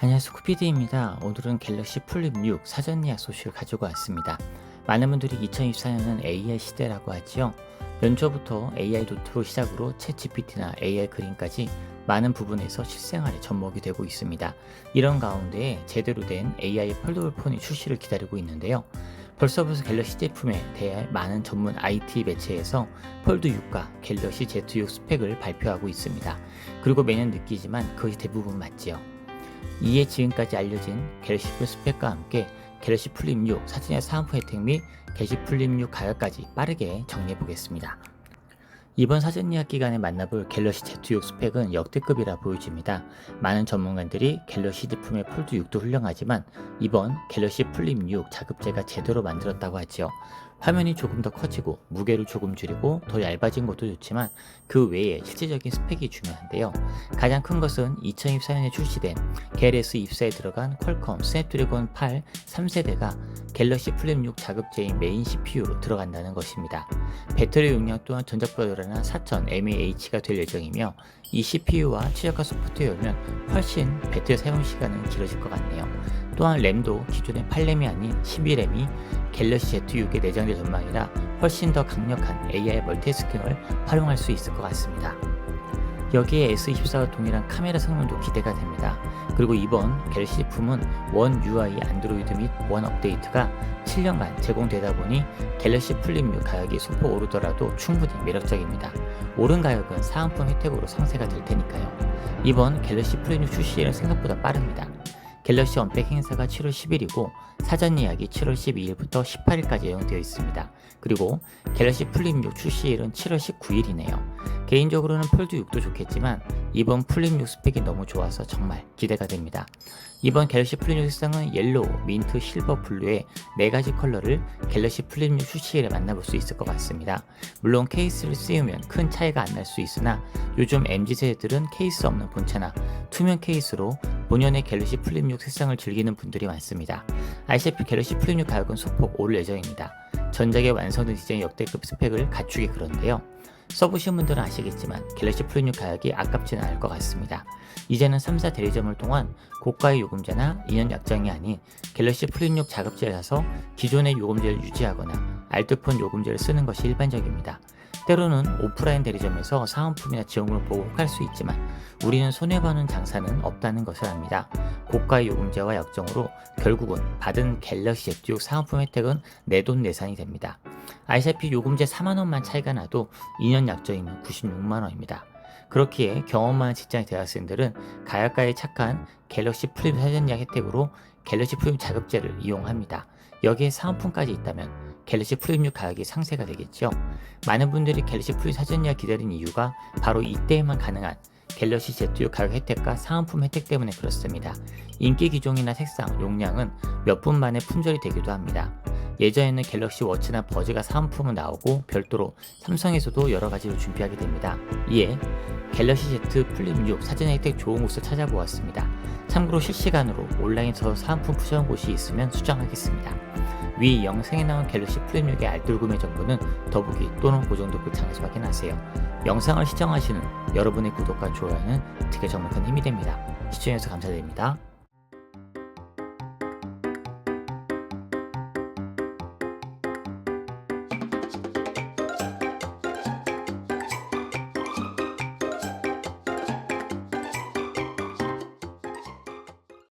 안녕하세요 쿠피디입니다. 오늘은 갤럭시 플립 6 사전 예약 소식을 가지고 왔습니다. 많은 분들이 2024년은 AI 시대라고 하지요. 연초부터 AI 노트로 시작으로 챗GPT나 AI 그림까지 많은 부분에서 실생활에 접목이 되고 있습니다. 이런 가운데 제대로 된 AI 폴더블 폰이 출시를 기다리고 있는데요. 벌써부터 갤럭시 제품에 대해 많은 전문 IT 매체에서 폴드 6과 갤럭시 Z6 스펙을 발표하고 있습니다. 그리고 매년 느끼지만 그것이 대부분 맞지요. 이에 지금까지 알려진 갤럭시 플 스펙과 함께 갤럭시 플립 6 사진의 사은품 혜택 및 갤럭시 플립 6 가격까지 빠르게 정리해 보겠습니다. 이번 사전 예약 기간에 만나볼 갤럭시 Z6 스펙은 역대급이라 보여집니다. 많은 전문가들이 갤럭시 제품의 폴드 6도 훌륭하지만 이번 갤럭시 플립 6 자급제가 제대로 만들었다고 하지요. 화면이 조금 더 커지고 무게를 조금 줄이고 더 얇아진 것도 좋지만 그 외에 실제적인 스펙이 중요한데요. 가장 큰 것은 2024년에 출시된 갤S 입사에 들어간 퀄컴 스냅드래곤 8 3세대가 갤럭시 플립 6 자급제인 메인 CPU로 들어간다는 것입니다. 배터리 용량 또한 전작보다는 4000mAh가 될 예정이며 이 CPU와 최적화 소프트웨어면 훨씬 배터리 사용 시간은 길어질 것 같네요. 또한 램도 기존의 8램이 아닌 12램이 갤럭시 Z6에 내장될 전망이라 훨씬 더 강력한 AI 멀티스킹을 활용할 수 있을 것 같습니다. 여기에 S24와 동일한 카메라 성능도 기대가 됩니다. 그리고 이번 갤럭시 제품은 원 UI 안드로이드 및 원 업데이트가 7년간 제공되다 보니 갤럭시 플립 6 가격이 소폭 오르더라도 충분히 매력적입니다. 오른 가격은 사은품 혜택으로 상세가 될 테니까요. 이번 갤럭시 플립 6 출시일은 생각보다 빠릅니다. 갤럭시 언백 행사가 7월 10일이고 사전 예약이 7월 12일부터 18일까지 예정되어 있습니다. 그리고 갤럭시 플립 6 출시일은 7월 19일이네요. 개인적으로는 폴드 6도 좋겠지만 이번 플립 6 스펙이 너무 좋아서 정말 기대가 됩니다. 이번 갤럭시 플립 6 색상은 옐로우, 민트, 실버, 블루의 4가지 컬러를 갤럭시 플립 6 출시일에 만나볼 수 있을 것 같습니다. 물론 케이스를 씌우면 큰 차이가 안 날 수 있으나 요즘 MZ세대들은 케이스 없는 본체나 투명 케이스로 본연의 갤럭시 플립 6 색상을 즐기는 분들이 많습니다. 아시다시피 갤럭시 플립 6 가격은 소폭 오를 예정입니다. 전작의 완성된 디자인 역대급 스펙을 갖추기 그런데요. 써보신 분들은 아시겠지만 갤럭시 플립 6 가격이 아깝지는 않을 것 같습니다. 이제는 3사 대리점을 통한 고가의 요금제나 2년 약정이 아닌 갤럭시 플립 6 자급제를 사서 기존의 요금제를 유지하거나 알뜰폰 요금제를 쓰는 것이 일반적입니다. 때로는 오프라인 대리점에서 사은품이나 지원금을 보고 혹할 수 있지만 우리는 손해보는 장사는 없다는 것을 압니다. 고가의 요금제와 약정으로 결국은 받은 갤럭시 Z6 사은품 혜택은 내돈내산이 됩니다. 아시다시피 요금제 4만원만 차이가 나도 2년 약정이면 96만원입니다. 그렇기에 경험 많은 직장 대학생들은 가격가에 착한 갤럭시 플립 사전 예약 혜택으로 갤럭시 플립 자급제를 이용합니다. 여기에 사은품까지 있다면 갤럭시 6 가격이 상세가 되겠죠. 많은 분들이 갤럭시 플립 사전 예약 기다린 이유가 바로 이때에만 가능한 갤럭시 Z6 가격 혜택과 사은품 혜택 때문에 그렇습니다. 인기 기종이나 색상, 용량은 몇 분 만에 품절이 되기도 합니다. 예전에는 갤럭시 워치나 버즈가 사은품은 나오고 별도로 삼성에서도 여러 가지를 준비하게 됩니다. 이에 갤럭시 Z 플립 6 사전 혜택 좋은 곳을 찾아보았습니다. 참고로 실시간으로 온라인에서 사은품 푸시한 곳이 있으면 수정하겠습니다. 위 영상에 나온 갤럭시 플립 6의 알뜰 구매 정보는 더보기 또는 고정 댓글창에서 확인하세요. 영상을 시청하시는 여러분의 구독과 좋아요는 되게 정말 큰 힘이 됩니다. 시청해주셔서 감사드립니다.